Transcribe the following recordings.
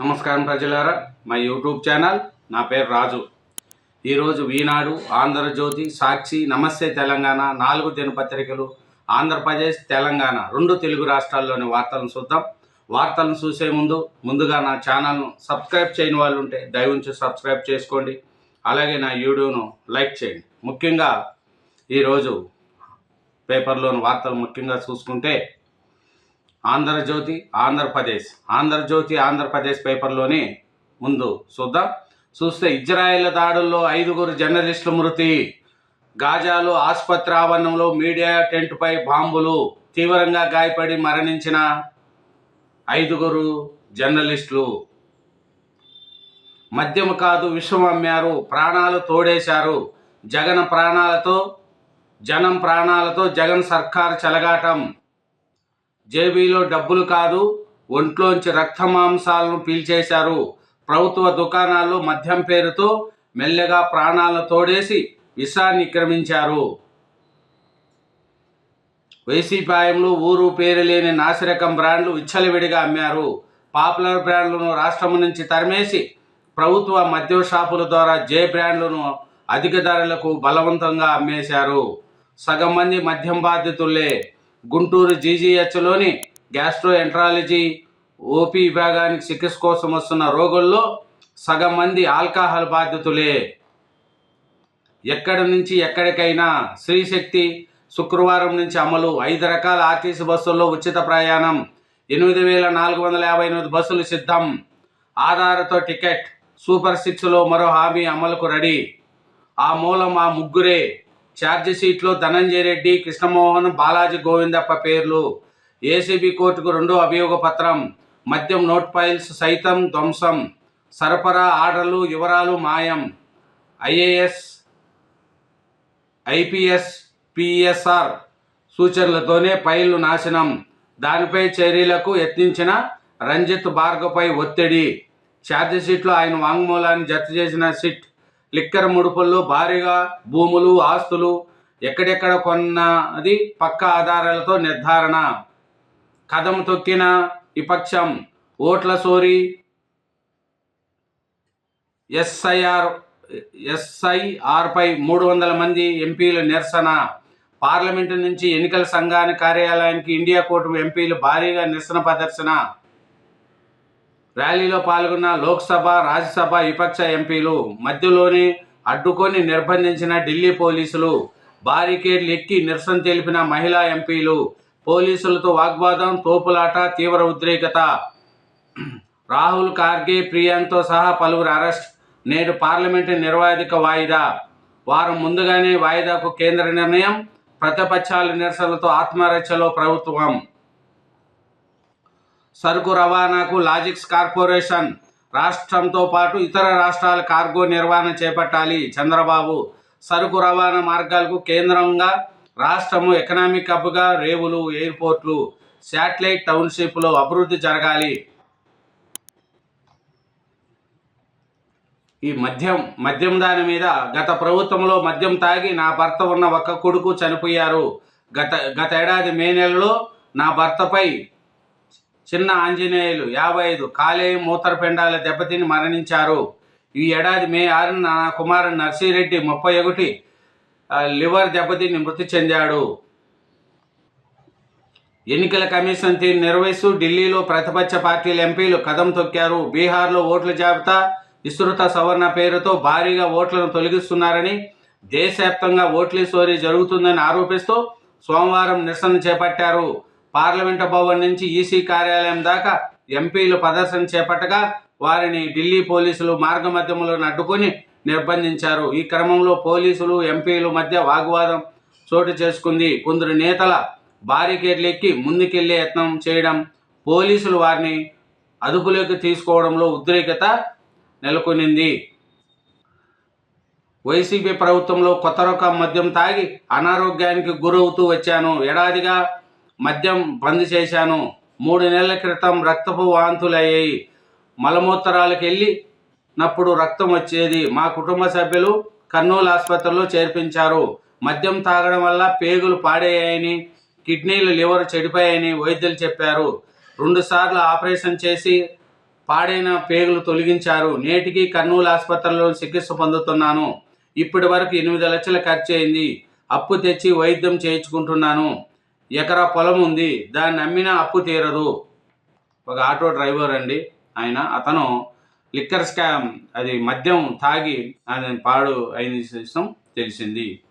నమస్కారం ప్రజలారా మా యూట్యూబ్ ఛానల్ నా పేరు రాజు. ఈరోజు ఈనాడు ఆంధ్రజ్యోతి సాక్షి నమస్తే తెలంగాణ నాలుగు దినపత్రికలు ఆంధ్రప్రదేశ్ తెలంగాణ రెండు తెలుగు రాష్ట్రాల్లోని వార్తలను చూద్దాం. వార్తలను చూసే ముందు ముందుగా నా ఛానల్ను సబ్స్క్రైబ్ చేయని వాళ్ళు ఉంటే దయవుంచి సబ్స్క్రైబ్ చేసుకోండి. అలాగే నా వీడియోను లైక్ చేయండి. ముఖ్యంగా ఈరోజు పేపర్లోని వార్తలు ముఖ్యంగా చూసుకుంటే ఆంధ్రజ్యోతి ఆంధ్రప్రదేశ్ ఆంధ్రజ్యోతి ఆంధ్రప్రదేశ్ పేపర్లోనే ముందు చూద్దాం. చూస్తే ఇజ్రాయెల్ దాడుల్లో ఐదుగురు జర్నలిస్టులు మృతి గాజాలో ఆసుపత్రి ఆవరణంలో మీడియా టెంట్పై బాంబులు తీవ్రంగా గాయపడి మరణించిన ఐదుగురు జర్నలిస్టులు. మద్యం కాదు విషం అమ్మారు ప్రాణాలు తోడేశారు. జగన్ ప్రాణాలతో జనం ప్రాణాలతో జగన్ సర్కార్ చెలగాటం. జేబీలో డబ్బులు కాదు ఒంట్లోంచి రక్త మాంసాలను పీల్చేశారు. ప్రభుత్వ దుకాణాల్లో మద్యం పేరుతో మెల్లగా ప్రాణాలను తోడేసి విషాన్ని క్రమించారు. వైసీపాయంలో ఊరు పేరు లేని నాసిరకం బ్రాండ్లు విచ్చలవిడిగా అమ్మారు. పాపులర్ బ్రాండ్లను రాష్ట్రం నుంచి తరిమేసి ప్రభుత్వ మద్యం షాపుల ద్వారా జే బ్రాండ్లను అధిక ధరలకు బలవంతంగా అమ్మేశారు. సగం మంది మద్యం బాధితులే. గుంటూరు జీజీహెచ్లోని గ్యాస్ట్రో ఎంట్రాలజీ ఓపీ విభాగానికి చికిత్స కోసం వస్తున్న రోగుల్లో సగం మంది ఆల్కహాల్ బాధితులే. ఎక్కడి నుంచి ఎక్కడికైనా శ్రీశక్తి శుక్రవారం నుంచి అమలు. ఐదు రకాల ఆర్టీసీ బస్సుల్లో ఉచిత ప్రయాణం. ఎనిమిది వేల నాలుగు వందల యాభై ఎనిమిది బస్సులు సిద్ధం. ఆధారతో టికెట్. సూపర్ సిక్స్లో మరో హామీ అమలుకు రెడీ. ఆ మూలం ఆ ముగ్గురే. ఛార్జ్ షీట్లో ధనంజయ రెడ్డి కృష్ణమోహన్ బాలాజీ గోవిందప్ప పేర్లు. ఏసీబీ కోర్టుకు రెండో అభియోగ పత్రం. మద్యం నోట్ ఫైల్స్ సైతం ధ్వంసం. సరఫరా ఆర్డర్లు వివరాలు మాయం. ఐఏఎస్ ఐపీఎస్ పిఎస్ఆర్ సూచనలతోనే ఫైళ్ళు నాశనం. దానిపై చర్యలకు యత్నించిన రంజిత్ భార్గవపై ఒత్తిడి. ఛార్జిషీట్లో ఆయన వాంగ్మూలాన్ని జత చేసిన సిట్ లిక్కర్ ముడుపుల్లో భారీగా భూములు ఆస్తులు ఎక్కడెక్కడ కొన్నది పక్క ఆధారాలతో నిర్ధారణ. కథం తొక్కిన విపక్షం ఓట్ల సోరి ఎస్ఐఆర్ ఎస్ఐఆర్పై మూడు వందల మంది ఎంపీలు నిరసన. పార్లమెంటు నుంచి ఎన్నికల సంఘాన్ని కార్యాలయానికి ఇండియా కూటమి ఎంపీలు భారీగా నిరసన ప్రదర్శన. ర్యాలీలో పాల్గొన్న లోక్సభ రాజ్యసభ విపక్ష ఎంపీలు మధ్యలోనే అడ్డుకొని నిర్బంధించిన ఢిల్లీ పోలీసులు బారికేడ్లు ఎక్కి నిరసన తెలిపిన మహిళా ఎంపీలు పోలీసులతో వాగ్వాదం తోపులాట తీవ్ర ఉద్రేకత. రాహుల్ కార్గే ప్రియాంతో సహా పలువురు అరెస్ట్. నేడు పార్లమెంటు నిర్వాధిక వాయిదా. వారం ముందుగానే వాయిదాకు కేంద్ర నిర్ణయం ప్రతిపక్షాల నిరసనలతో ఆత్మరక్షలో ప్రభుత్వం. సరుకు రవాణాకు లాజిక్స్ కార్పొరేషన్ రాష్ట్రంతో పాటు ఇతర రాష్ట్రాల కార్గో నిర్వహణ చేపట్టాలి. చంద్రబాబు సరుకు రవాణా మార్గాలకు కేంద్రంగా రాష్ట్రము ఎకనామిక్ హబ్గా రేవులు ఎయిర్పోర్ట్లు శాటిలైట్ టౌన్షిప్లో అభివృద్ధి జరగాలి. ఈ మద్యం మద్యం దాని మీద గత ప్రభుత్వంలో మద్యం తాగి నా భర్త ఉన్న ఒక్క కొడుకు చనిపోయారు. గత గత ఏడాది మే నెలలో నా భర్తపై చిన్న ఆంజనేయులు యాభై ఐదు కాలేయం మూత్రపిండాల దెబ్బతిని మరణించారు. ఈ ఏడాది మే ఆరున నా కుమారుడు నర్సిరెడ్డి ముప్పై ఒకటి లివర్ దెబ్బతిని మృతి చెందాడు. ఎన్నికల కమిషన్ తీరు నిర్వహిస్తూ ఢిల్లీలో ప్రతిపక్ష పార్టీల ఎంపీలు కదం తొక్కారు. బీహార్లో ఓట్ల జాబితా విస్తృత సవరణ పేరుతో భారీగా ఓట్లను తొలగిస్తున్నారని దేశవ్యాప్తంగా ఓట్ల చోరీ జరుగుతుందని ఆరోపిస్తూ సోమవారం నిరసన చేపట్టారు. పార్లమెంటు భవన్ నుంచి ఈసీ కార్యాలయం దాకా ఎంపీలు ప్రదర్శన చేపట్టగా వారిని ఢిల్లీ పోలీసులు మార్గమధ్యంలో అడ్డుకొని నిర్బంధించారు. ఈ క్రమంలో పోలీసులు ఎంపీలు మధ్య వాగ్వాదం చోటు చేసుకుంది. కొందరు నేతల బారికేడ్లు ఎక్కి ముందుకెళ్ళే యత్నం చేయడం పోలీసులు వారిని అదుపులోకి తీసుకోవడంలో ఉద్రేకత నెలకొనింది. వైసీపీ ప్రభుత్వంలో కొత్త రకం మద్యం తాగి అనారోగ్యానికి గురవుతూ వచ్చాను. ఏడాదిగా మద్యం బంద్ చేశాను. మూడు నెలల క్రితం రక్తపు వాంతులయ్యాయి. మలమూత్రాలకు వెళ్ళి నప్పుడు రక్తం వచ్చేది. మా కుటుంబ సభ్యులు కర్నూలు ఆసుపత్రిలో చేర్పించారు. మద్యం తాగడం వల్ల పేగులు పాడయ్యాయని కిడ్నీలు లివర్ చెడిపోయాయని వైద్యులు చెప్పారు. రెండుసార్లు ఆపరేషన్ చేసి పాడైన పేగులు తొలగించారు. నేటికి కర్నూలు ఆసుపత్రిలో చికిత్స పొందుతున్నాను. ఇప్పటి వరకు ఎనిమిది లక్షల ఖర్చు అయింది. అప్పు తెచ్చి వైద్యం చేయించుకుంటున్నాను. ఎకరా పొలం ఉంది దాన్ని అమ్మినా అప్పు తీరదు. ఒక ఆటో డ్రైవర్ అండి ఆయన. అతను లిక్కర్ స్కామ్ అది మద్యం తాగి ఆయన పాడు అయిన విషయం తెలిసింది.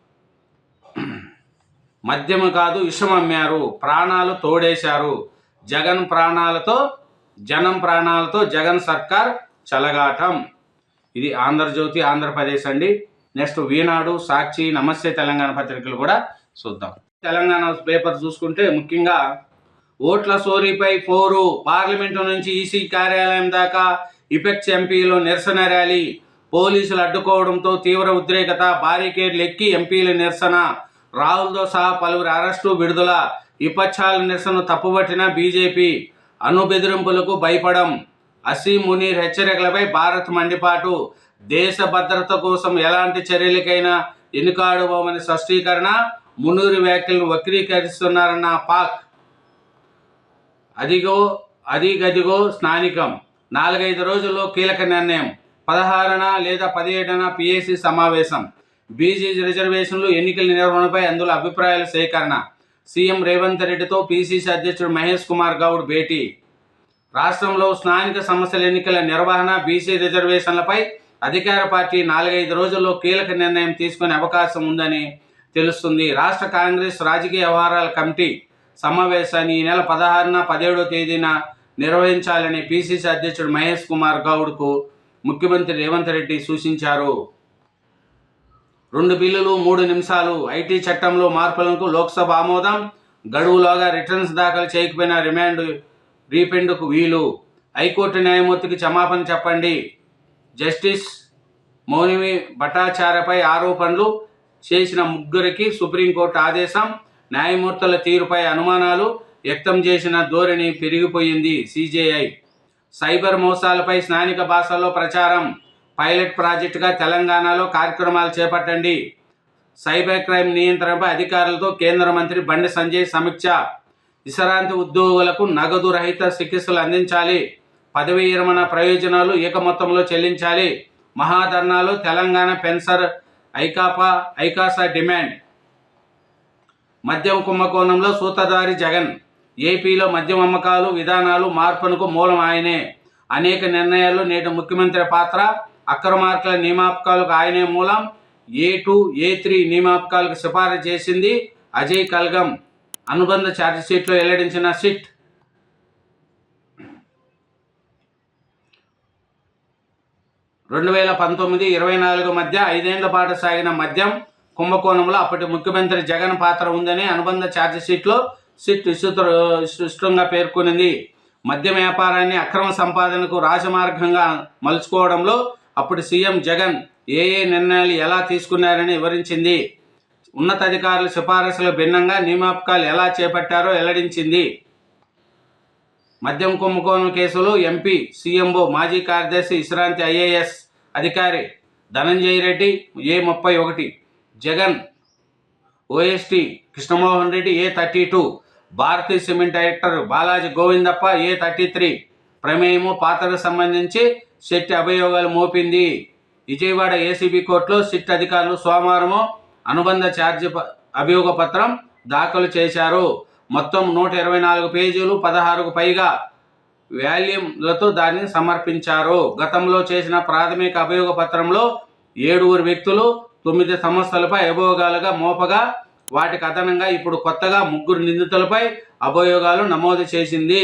మద్యము కాదు విషం అమ్మారు. ప్రాణాలు తోడేశారు. జగన్ ప్రాణాలతో జనం ప్రాణాలతో జగన్ సర్కార్ చలగాటం. ఇది ఆంధ్రజ్యోతి ఆంధ్రప్రదేశ్ అండి. నెక్స్ట్ వీనాడు సాక్షి నమస్తే తెలంగాణ పత్రికలు కూడా చూద్దాం. తెలంగాణ పేపర్ చూసుకుంటే ముఖ్యంగా ఓట్ల సోరీపై ఫోరు పార్లమెంటు నుంచి ఈసీ కార్యాలయం దాకా ఇపెక్స్ ఎంపీలో నిరసన ర్యాలీ. పోలీసులు అడ్డుకోవడంతో తీవ్ర ఉద్రేకత బారికేడ్లు ఎక్కి ఎంపీల నిరసన. రాహుల్తో సహా పలువురు అరెస్టు విడుదల. విపక్షాల నిరసన తప్పుపట్టిన బీజేపీ అణు బెదిరింపులకు భయపడం. అసీం మునీర్ హెచ్చరికలపై భారత్ మండిపాటు. దేశ భద్రత కోసం ఎలాంటి చర్యలకైనా ఎన్నుకాడుబోమని స్పష్టీకరణ. మునూరి వ్యాఖ్యలను వక్రీకరిస్తున్నారన్న పాక్. అదిగో అది గదిగో స్నానికం. నాలుగైదు రోజుల్లో కీలక నిర్ణయం. పదహారున లేదా పదిహేడున పిఏసి సమావేశం. బీసీ రిజర్వేషన్లు ఎన్నికల నిర్వహణపై అందులో అభిప్రాయాల సేకరణ. సీఎం రేవంత్ రెడ్డితో పీసీసీ అధ్యక్షుడు మహేష్ కుమార్ గౌడ్ భేటీ. రాష్ట్రంలో స్థానిక సమస్యల ఎన్నికల నిర్వహణ బీసీ రిజర్వేషన్లపై అధికార పార్టీ నాలుగైదు రోజుల్లో కీలక నిర్ణయం తీసుకునే అవకాశం ఉందని తెలుస్తుంది. రాష్ట్ర కాంగ్రెస్ రాజకీయ వ్యవహారాల కమిటీ సమావేశాన్ని ఈ నెల పదహారున పదిహేడో తేదీన నిర్వహించాలని పిసిసి అధ్యక్షుడు మహేష్ కుమార్ గౌడ్కు ముఖ్యమంత్రి రేవంత్ రెడ్డి సూచించారు. రెండు బిల్లులు మూడు నిమిషాలు ఐటీ చట్టంలో మార్పులకు లోక్సభ ఆమోదం. గడువులోగా రిటర్న్స్ దాఖలు చేయకపోయినా రిమాండ్ రీపెండ్కు వీలు. హైకోర్టు న్యాయమూర్తికి క్షమాపణ చెప్పండి. జస్టిస్ మౌనిమి భట్టాచార్యపై ఆరోపణలు చేసిన ముగ్గురికి సుప్రీంకోర్టు ఆదేశం న్యాయమూర్తుల తీరుపై అనుమానాలు వ్యక్తం చేసిన ధోరణి పెరిగిపోయింది సిజేఐ. సైబర్ మోసాలపై స్థానిక భాషల్లో ప్రచారం పైలట్ ప్రాజెక్టుగా తెలంగాణలో కార్యక్రమాలు చేపట్టండి. సైబర్ క్రైమ్ నియంత్రణపై అధికారులతో కేంద్ర మంత్రి బండి సంజయ్ సమీక్ష. విశ్రాంతి ఉద్యోగులకు నగదు రహిత చికిత్సలు అందించాలి. పదవీ విరమణ ప్రయోజనాలు ఏక మొత్తంలో చెల్లించాలి. మహాధర్నాలు తెలంగాణ పెన్సర్ ఐకాపా ఐకాసా డిమాండ్. మద్యం కుంభకోణంలో సూతదారి జగన్ ఏపీలో మద్యం అమ్మకాలు విధానాలు మార్పునకు మూలం ఆయనే. అనేక నిర్ణయాలు నేటి ముఖ్యమంత్రి పాత్ర అక్రమార్కుల నియమాపకాలకు ఆయనే మూలం. ఏ టూ ఏ త్రీ నియమాపకాలకు సిఫారసు చేసింది అజయ్ కల్గం. అనుబంధ ఛార్జిషీట్లో వెల్లడించిన సిట్. రెండు వేల పంతొమ్మిది ఇరవై నాలుగు మధ్య ఐదేళ్ళ పాటు సాగిన మద్యం కుంభకోణంలో అప్పటి ముఖ్యమంత్రి జగన్ పాత్ర ఉందని అనుబంధ ఛార్జిషీట్లో సిట్ విస్తృత విస్తృతంగా పేర్కొనింది. మద్యం వ్యాపారాన్ని అక్రమ సంపాదనకు రాజమార్గంగా మలుచుకోవడంలో అప్పుడు సీఎం జగన్ ఏ ఏ నిర్ణయాలు ఎలా తీసుకున్నారని వివరించింది. ఉన్నతాధికారుల సిఫారసులు భిన్నంగా నియామకాలు ఎలా చేపట్టారో వెల్లడించింది. మద్యం కుంభకోణం కేసులో ఎంపీ సీఎంఓ మాజీ కార్యదర్శి విశ్రాంతి ఐఏఎస్ అధికారి ధనంజయ రెడ్డి ఏ ముప్పై ఒకటి. Jagan OSD Krishnamohan Reddy A thirty two. Bharatiya cement director Balaji Govindappa A thirty three. ప్రమేయము పాత్రకు సంబంధించి సిట్ అభియోగాలు మోపింది. విజయవాడ ఏసీబీ కోర్టులో సిట్ అధికారులు సోమవారము అనుబంధ ఛార్జీ అభియోగ పత్రం దాఖలు చేశారు. మొత్తం నూట ఇరవై నాలుగు పేజీలు పదహారుకు పైగా వాల్యూమ్లతో దాన్ని సమర్పించారు. గతంలో చేసిన ప్రాథమిక అభియోగ పత్రంలో ఏడుగురు వ్యక్తులు తొమ్మిది సంస్థలపై అభియోగాలుగా మోపగా వాటికి అదనంగా ఇప్పుడు కొత్తగా ముగ్గురు నిందితులపై అభియోగాలు నమోదు చేసింది.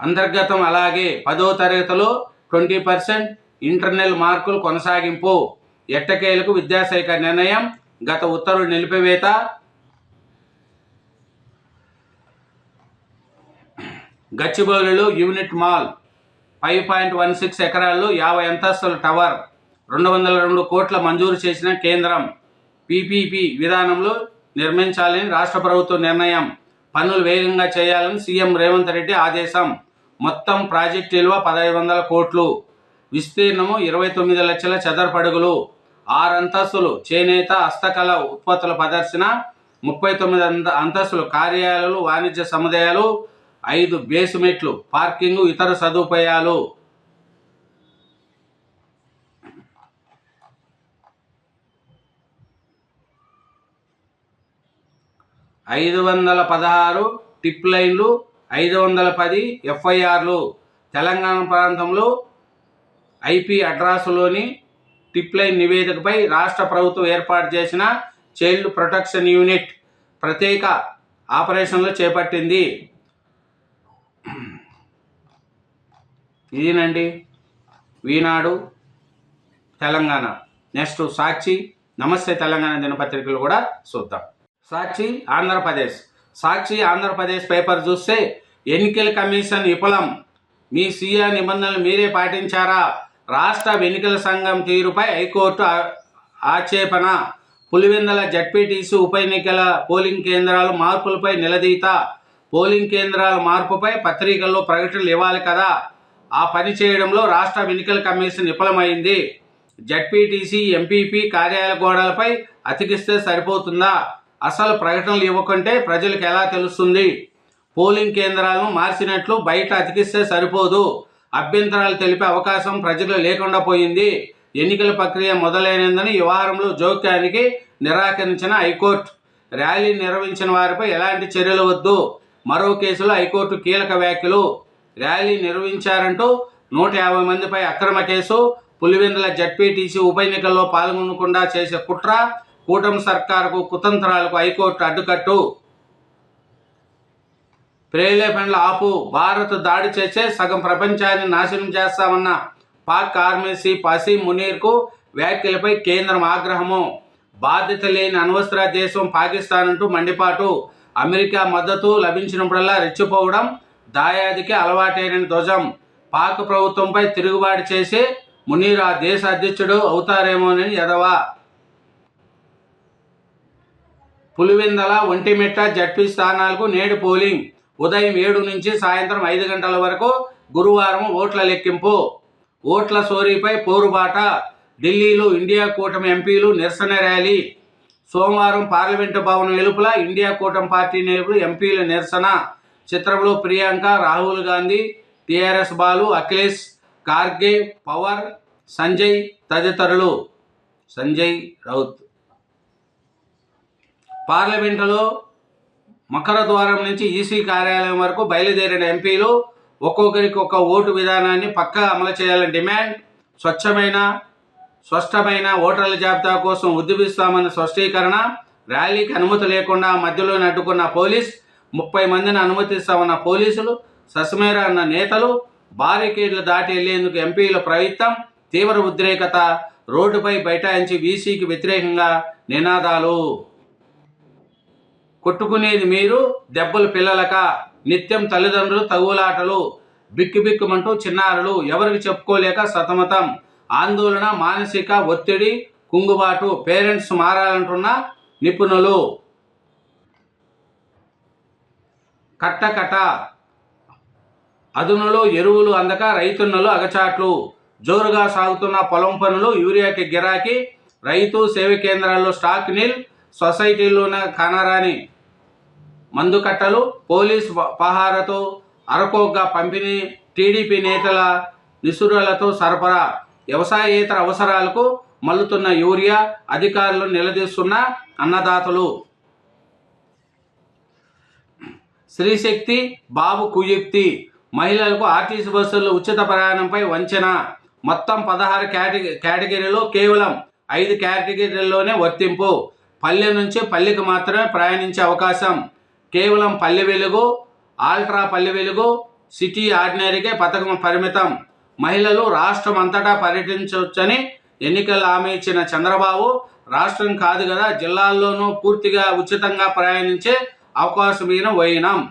అంతర్గతం అలాగే పదో తరగతిలో ట్వంటీ పర్సెంట్ ఇంటర్నల్ మార్కులు కొనసాగింపు ఎట్టకేలకు విద్యాశాఖ నిర్ణయం గత ఉత్తర్వులు నిలిపివేత గచ్చిబౌలిలో unit mall five point one six ఎకరాల్లో యాభై అంతస్తుల టవర్ రెండు వందల రెండు కోట్ల మంజూరు చేసిన కేంద్రం పీపీపీ విధానంలో నిర్మించాలని రాష్ట్ర ప్రభుత్వ నిర్ణయం. పనులు వేగంగా చేయాలని సీఎం రేవంత్ రెడ్డి ఆదేశం. మొత్తం ప్రాజెక్టు విలువ పదహైదు వందల కోట్లు. విస్తీర్ణము ఇరవై తొమ్మిది లక్షల చదరపడుగులు. ఆరు అంతస్తులు చేనేత హస్తకళ ఉత్పత్తుల ప్రదర్శన ముప్పై తొమ్మిది అంత అంతస్తులు కార్యాలయాలు వాణిజ్య సముదాయాలు ఐదు బేస్మెంట్లు పార్కింగ్ ఇతర సదుపాయాలు. ఐదు వందల పదహారు టిప్ లైన్లు ఐదు వందల పది ఎఫ్ఐఆర్లు. తెలంగాణ ప్రాంతంలో ఐపీ అడ్రాసులోని టిప్ లైన్ నివేదికపై రాష్ట్ర ప్రభుత్వం ఏర్పాటు చేసిన చైల్డ్ ప్రొటెక్షన్ యూనిట్ ప్రత్యేక ఆపరేషన్లు చేపట్టింది. ఇదేనండి? ఈనాడు తెలంగాణ. నెక్స్ట్ సాక్షి నమస్తే తెలంగాణ దినపత్రికలు కూడా చూద్దాం. సాక్షి ఆంధ్రప్రదేశ్. సాక్షి ఆంధ్రప్రదేశ్ పేపర్ చూస్తే ఎన్నికల కమిషన్ విఫలం. మీ సీఏ నిబంధనలు మీరే పాటించారా? రాష్ట్ర ఎన్నికల సంఘం తీరుపై హైకోర్టు ఆక్షేపణ. పులివెందల జడ్పీటీసీ ఉప ఎన్నికల పోలింగ్ కేంద్రాలు మార్పులపై నిలదీత. పోలింగ్ కేంద్రాల మార్పుపై పత్రికల్లో ప్రకటనలు ఇవ్వాలి కదా. ఆ పని చేయడంలో రాష్ట్ర ఎన్నికల కమిషన్ విఫలమైంది జడ్పీటీసీ ఎంపీపీ కార్యాలయ గోడలపై అతికిస్తే సరిపోతుందా? అసలు ప్రకటనలు ఇవ్వకుంటే ప్రజలకు ఎలా తెలుస్తుంది? పోలింగ్ కేంద్రాలను మార్చినట్లు బయట అతికిస్తే సరిపోదు. అభ్యంతరాలు తెలిపే అవకాశం ప్రజలు లేకుండా పోయింది. ఎన్నికల ప్రక్రియ మొదలైనందని వ్యవహారంలో జోక్యానికి నిరాకరించిన హైకోర్టు. ర్యాలీ నిర్వహించిన వారిపై ఎలాంటి చర్యలు వద్దు. మరో కేసులో హైకోర్టు కీలక వ్యాఖ్యలు. ర్యాలీ నిర్వహించారంటూ నూట యాభై మందిపై అక్రమ కేసు. పులివెందుల జడ్పీటీసీ ఉప ఎన్నికల్లో పాల్గొనకుండా చేసే కుట్ర కూటమి సర్కారుకు కుతంత్రాలకు హైకోర్టు అడ్డుకట్టు. ప్రేలేపండ్ల ఆపు భారత్ దాడి చేసే సగం ప్రపంచాన్ని నాశనం చేస్తామన్న పాక్ ఆర్మేసీ పసి మునీర్కు వ్యాఖ్యలపై కేంద్రం ఆగ్రహము. బాధ్యత లేని అనవసర దేశం పాకిస్తాన్ అంటూ మండిపాటు. అమెరికా మద్దతు లభించినప్పుడల్లా రెచ్చిపోవడం దాయాదికి అలవాటైన ధ్వజం పాక్ ప్రభుత్వంపై తిరుగుబాటు చేసి మునీర్ ఆ దేశ అధ్యక్షుడు అవుతారేమోనని ఎదవా. పులివెందల ఒంటిమిట్ట జడ్పీ స్థానాలకు నేడు పోలింగ్. ఉదయం ఏడు నుంచి సాయంత్రం ఐదు గంటల వరకు గురువారం ఓట్ల లెక్కింపు. ఓట్ల సోరీపై పోరుబాట. ఢిల్లీలో ఇండియా కూటమి ఎంపీలు నిరసన ర్యాలీ. సోమవారం పార్లమెంటు భవనం వెలుపల ఇండియా కూటమి పార్టీ నేతలు ఎంపీల నిరసన. చిత్రంలో Priyanka Rahul Gandhi T R S Balu Akhilesh Kharge Pawar Sanjay తదితరులు. సంజయ్ రౌత్. పార్లమెంటులో మకర ద్వారం నుంచి ఈసీ కార్యాలయం వరకు బయలుదేరిన ఎంపీలు ఒక్కొక్కరికి ఒక్క ఓటు విధానాన్ని పక్కా అమలు చేయాలని డిమాండ్. స్వచ్ఛమైన స్పష్టమైన ఓటర్ల జాబితా కోసం ఉద్యమిస్తామన్న స్పష్టీకరణ ర్యాలీకి అనుమతి లేకుండా మధ్యలో అడ్డుకున్న పోలీస్ ముప్పై మందిని అనుమతిస్తామన్న పోలీసులు సస్మేరా అన్న నేతలు బారికేడ్లు దాటి వెళ్ళేందుకు ఎంపీల ప్రయత్నం తీవ్ర ఉద్రేకత రోడ్డుపై బైఠాయించి వీసీకి వ్యతిరేకంగా నినాదాలు. కొట్టుకునేది మీరు దెబ్బలు పిల్లలక నిత్యం తల్లిదండ్రులు తగులాటలు బిక్కుబిక్కుమంటూ చిన్నారులు ఎవరికి చెప్పుకోలేక సతమతం. ఆందోళన మానసిక ఒత్తిడి కుంగుబాటు పేరెంట్స్ మారాలంటున్న నిపుణులు. కట్టకట. అదునులో ఎరువులు అందక రైతున్నలు అగచాట్లు. జోరుగా సాగుతున్న పొలం పనులు యూరియాకి గిరాకీ. రైతు సేవ కేంద్రాల్లో స్టాక్ నిల్ సొసైటీలోన కనరాని మందు కట్టలు. పోలీస్ పహారతో అరకోగ్గా పంపిణీ టీడీపీ నేతల నిసురులతో సరఫరా. వ్యవసాయేతర అవసరాలకు మల్లుతున్న యూరియా అధికారులు నిలదీస్తున్న అన్నదాతలు. శ్రీశక్తి బాబు కుయుక్తి. మహిళలకు ఆర్టీసీ బస్సుల్లో ఉచిత ప్రయాణంపై వంచన. మొత్తం పదహారు కేటగిరీ కేటగిరీలో కేవలం ఐదు కేటగిరీల్లోనే వర్తింపు. పల్లె నుంచి పల్లెకి మాత్రమే ప్రయాణించే అవకాశం. కేవలం పల్లె వెలుగు ఆల్ట్రా పల్లె వెలుగు సిటీ ఆర్డినరీకే పథకం పరిమితం. మహిళలు రాష్ట్రం అంతటా పర్యటించవచ్చని ఎన్నికల హామీ ఇచ్చిన చంద్రబాబు రాష్ట్రం కాదు కదా జిల్లాల్లోనూ పూర్తిగా ఉచితంగా ప్రయాణించే అవకాశమైన ఈయన వైనం.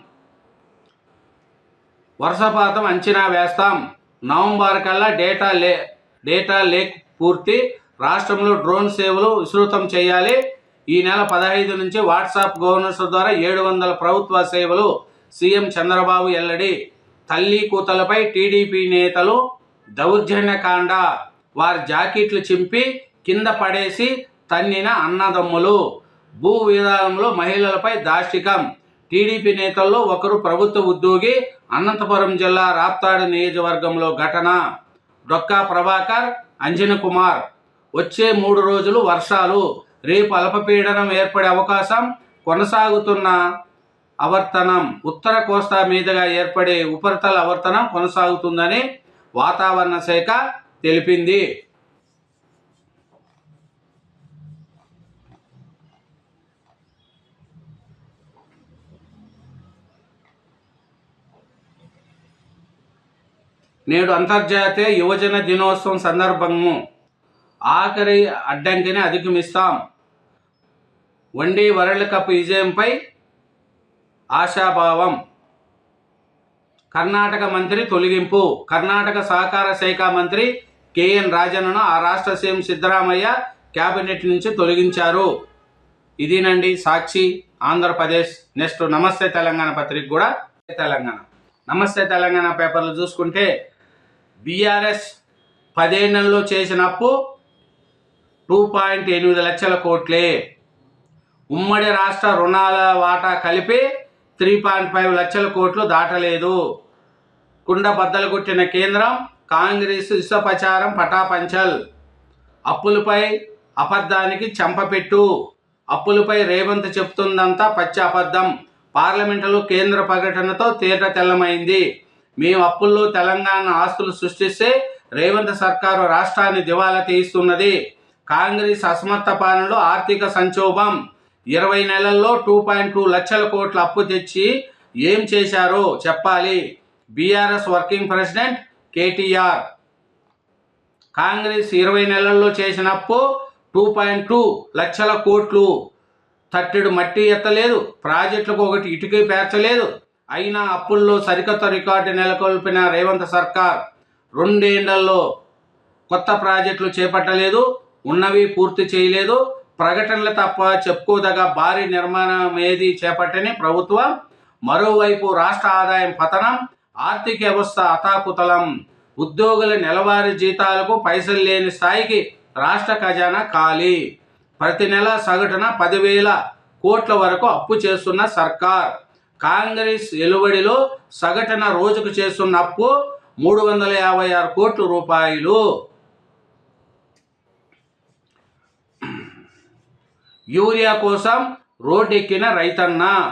వర్షపాతం అంచనా వేస్తాం. నవంబర్ కల్లా డేటా లే డేటా లేక్ పూర్తి. రాష్ట్రంలో డ్రోన్ సేవలు విస్తృతం చేయాలి. ఈ నెల పదహైదు నుంచి వాట్సాప్ గవర్నర్స్ ద్వారా ఏడు వందల ప్రభుత్వ సేవలు. సీఎం చంద్రబాబు ఎల్లడి. తల్లి కూతలపై టీడీపీ నేతలు దౌర్జన్యకాండ. వారి జాకెట్లు చింపి కింద పడేసి తన్నిన అన్నదమ్ములు. భూ విధానంలో మహిళలపై దాష్టికం. టీడీపీ నేతల్లో ఒకరు ప్రభుత్వ ఉద్యోగి అనంతపురం జిల్లా రాప్తాడు నియోజకవర్గంలో ఘటన. డొక్కా ప్రభాకర్ అంజన కుమార్. వచ్చే మూడు రోజులు వర్షాలు. రేపు అల్పపీడనం ఏర్పడే అవకాశం కొనసాగుతున్న అవర్తనం ఉత్తర కోస్తా మీదుగా ఏర్పడే ఉపరితల అవర్తనం కొనసాగుతుందని వాతావరణ శాఖ తెలిపింది. నేడు అంతర్జాతీయ యువజన దినోత్సవం సందర్భము ఆఖరి అడ్డంకిని అధిగమిస్తాం. వన్డే వరల్డ్ కప్ విజయంపై ఆశాభావం. కర్ణాటక మంత్రి తొలగింపు. కర్ణాటక సహకార శాఖ మంత్రి కెఎన్ రాజన్ను ఆ రాష్ట్ర సీఎం సిద్ధరామయ్య క్యాబినెట్ నుంచి తొలగించారు. ఇదేనండి సాక్షి ఆంధ్రప్రదేశ్. నెక్స్ట్ నమస్తే తెలంగాణ పత్రిక కూడా. తెలంగాణ. నమస్తే తెలంగాణ పేపర్లు చూసుకుంటే బీఆర్ఎస్ పదేళ్ళలో చేసిన అప్పు టూ పాయింట్ ఎనిమిది లక్షల కోట్లే. ఉమ్మడి రాష్ట్ర రుణాల వాటా కలిపి త్రీ పాయింట్ ఫైవ్ లక్షల కోట్లు దాటలేదు. కుండ బద్దలు కొట్టిన కేంద్రం కాంగ్రెస్ ఇసుపచారం పటాపంచల్. అప్పులపై అబద్ధానికి చెంపపెట్టు. అప్పులపై రేవంత్ చెప్తుందంతా పచ్చి అబద్ధం. పార్లమెంటులో కేంద్ర ప్రకటనతో తేట తెల్లమైంది. మేము అప్పుల్లో తెలంగాణ ఆస్తులు సృష్టిస్తే రేవంత్ సర్కారు రాష్ట్రాన్ని దివాలా తీస్తున్నది కాంగ్రెస్ అసమర్థ పాలనలో ఆర్థిక సంక్షోభం. ఇరవై నెలల్లో టూ పాయింట్ టూ లక్షల కోట్ల అప్పు తెచ్చి ఏం చేశారో చెప్పాలి. B R S working president K T R. Congress ఇరవై నెలల్లో చేసిన అప్పు టూ పాయింట్ టూ లక్షల కోట్లు. తట్టెడు మట్టి ఎత్తలేదు. ప్రాజెక్టులకు ఒకటి ఇటుక పేర్చలేదు. అయినా అప్పుల్లో సరికొత్త రికార్డు నెలకొల్పిన రేవంత్ సర్కార్ రెండేళ్ళలో కొత్త ప్రాజెక్టులు చేపట్టలేదు ఉన్నవి పూర్తి చేయలేదు. ప్రకటనలు తప్ప చెప్పుకోదగ భారీ నిర్మాణం ఏది చేపట్టని ప్రభుత్వం. మరోవైపు రాష్ట్ర ఆదాయం పతనం ఆర్థిక వ్యవస్థ అతాకుతలం ఉద్యోగుల నెలవారీ జీతాలకు పైసలు లేని స్థాయికి రాష్ట్ర ఖజానా ఖాళీ. ప్రతి నెల సగటున పదివేల కోట్ల వరకు అప్పు చేస్తున్న సర్కార్. కాంగ్రెస్ ఎలుబడిలో సగటున రోజుకు చేస్తున్న అప్పు మూడు వందల యాభై ఆరు కోట్ల రూపాయలు. యూరియా కోసం రోడ్డెక్కిన రైతన్న.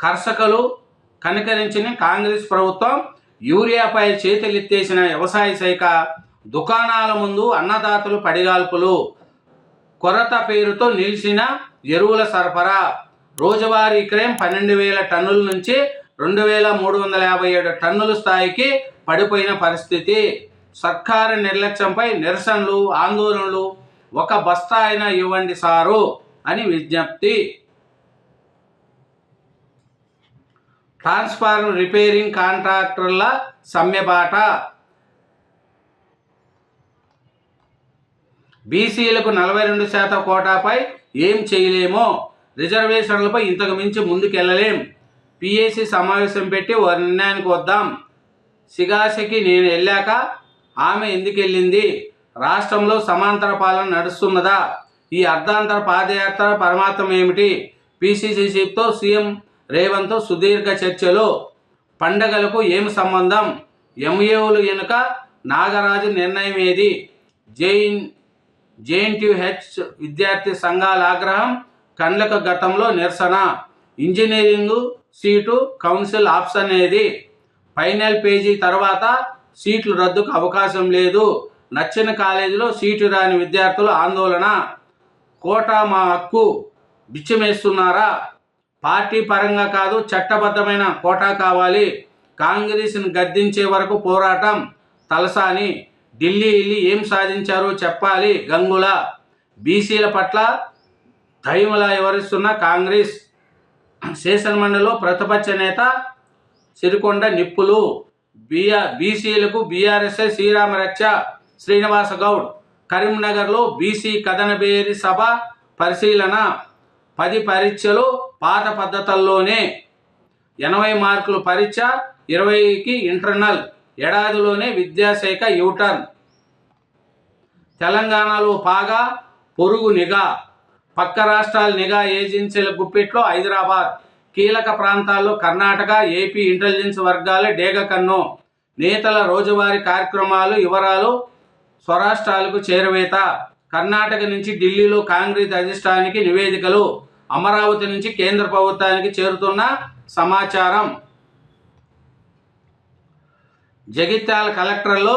కర్షకులు కనికరించిన కాంగ్రెస్ ప్రభుత్వం యూరియాపై చేతులెత్తేసిన వ్యవసాయ శాఖ దుకాణాల ముందు అన్నదాతలు పడిగాల్పులు. కొరత పేరుతో నిలిచిన ఎరువుల సరఫరా. రోజువారీ క్రయం పన్నెండు వేల టన్నుల నుంచి రెండు వేల మూడు వందల యాభై ఏడు టన్నుల స్థాయికి పడిపోయిన పరిస్థితి. సర్కారు నిర్లక్ష్యంపై నిరసనలు ఆందోళనలు ఒక బస్తా అయినా ఇవ్వండి సారు అని విజ్ఞప్తి. ట్రాన్స్ఫార్మర్ రిపేరింగ్ కాంట్రాక్టర్ల సమ్మెబాట. బీసీలకు నలభై రెండు శాతం కోటాపై ఏం చేయలేమో? రిజర్వేషన్లపై ఇంతకు మించి ముందుకెళ్ళలేం పిఏసీ సమావేశం పెట్టి ఓ నిర్ణయానికి వద్దాం. సిగాసకి నేను వెళ్ళాక ఆమె ఎందుకు వెళ్ళింది రాష్ట్రంలో సమాంతర పాలన నడుస్తున్నదా? ఈ అర్ధాంతర పాదయాత్ర పరమాత్మ ఏమిటి? పిసిసి చీఫ్తో సీఎం రేవంత్ సుదీర్ఘ చర్చలు పండగలకు ఏమి సంబంధం? ఎంఏఓలు వెనుక నాగరాజు నిర్ణయం ఏది? జైన్ జేఎన్టీహెచ్ విద్యార్థి సంఘాల ఆగ్రహం కండ్లకు గతంలో నిరసన. ఇంజనీరింగ్ సీటు కౌన్సిల్ ఆప్షన్ అనేది ఫైనల్ పేజీ తర్వాత సీట్లు రద్దుకు అవకాశం లేదు. నచ్చిన కాలేజీలో సీటు రాని విద్యార్థులు ఆందోళన. కోటా మా హక్కు బిచ్చమేస్తున్నారా? పార్టీ పరంగా కాదు చట్టబద్ధమైన కోటా కావాలి. కాంగ్రెస్ని గద్దించే వరకు పోరాటం తలసాని. ఢిల్లీ వెళ్ళి ఏం సాధించారో చెప్పాలి గంగుల. బీసీల పట్ల దైవలా వివరిస్తున్న కాంగ్రెస్ శాసనమండలిలో ప్రతిపక్ష నేత సిరికొండ నిప్పులు బీఆర్ బీసీలకు బీఆర్ఎస్ఐ శ్రీరామ రక్ష శ్రీనివాస గౌడ్. కరీంనగర్లో బీసీ కథనబేరి సభ పరిశీలన పది పరీక్షలు పాత పద్ధతుల్లోనే. ఎనభై మార్కులు పరీక్ష ఇరవైకి ఇంటర్నల్ ఏడాదిలోనే విద్యాశాఖ యూటర్న్. తెలంగాణలో పాగా పొరుగు నిఘా. పక్క రాష్ట్రాల నిఘా ఏజెన్సీల గుప్పిట్లో హైదరాబాద్ కీలక ప్రాంతాల్లో కర్ణాటక ఏపీ ఇంటెలిజెన్స్ వర్గాల డేగ కన్ను. నేతల రోజువారీ కార్యక్రమాలు వివరాలు స్వరాష్ట్రాలకు చేరవేత. కర్ణాటక నుంచి ఢిల్లీలో కాంగ్రెస్ అధిష్టానికి నివేదికలు. అమరావతి నుంచి కేంద్ర ప్రభుత్వానికి చేరుతున్న సమాచారం. జగిత్యాల కలెక్టర్లో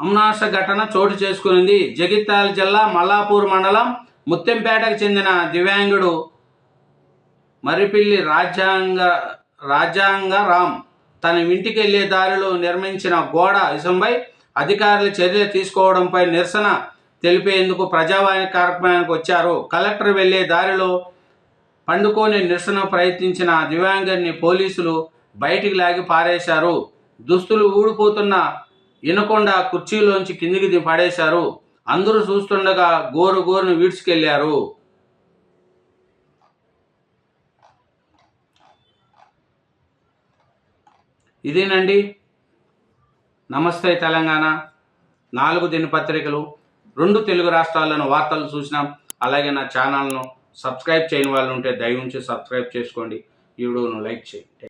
అమ్నాశ ఘటన చోటు చేసుకునింది. జగిత్యాల జిల్లా మల్లాపూర్ మండలం ముత్తెంపేటకు చెందిన దివ్యాంగుడు మరిపిల్లి రాజ్యాంగ రాజ్యాంగ రామ్ తన ఇంటికి వెళ్ళే దారిలో నిర్మించిన గోడ విషయంపై అధికారులు చర్యలు తీసుకోవడంపై నిరసన తెలిపేందుకు ప్రజావాణి కార్యక్రమానికి వచ్చారు. కలెక్టర్ వెళ్ళే దారిలో పండుకొని నిరసన ప్రయత్నించిన దివ్యాంగుని పోలీసులు బయటికి లాగి పారేశారు. దుస్తులు ఊడిపోతున్న ఇనకొండ కుర్చీలోంచి కిందికి పడేశారు అందరూ చూస్తుండగా గోరు గోరును వీడ్చుకెళ్ళారు. ఇదేనండి? నమస్తే తెలంగాణ. నాలుగు దినపత్రికలు రెండు తెలుగు రాష్ట్రాల్లోని వార్తలు చూసినాం. అలాగే నా ఛానల్ను సబ్స్క్రైబ్ చేయని వాళ్ళు ఉంటే దయవుంచి సబ్స్క్రైబ్ చేసుకోండి. ఈ వీడియోను లైక్ చేయండి.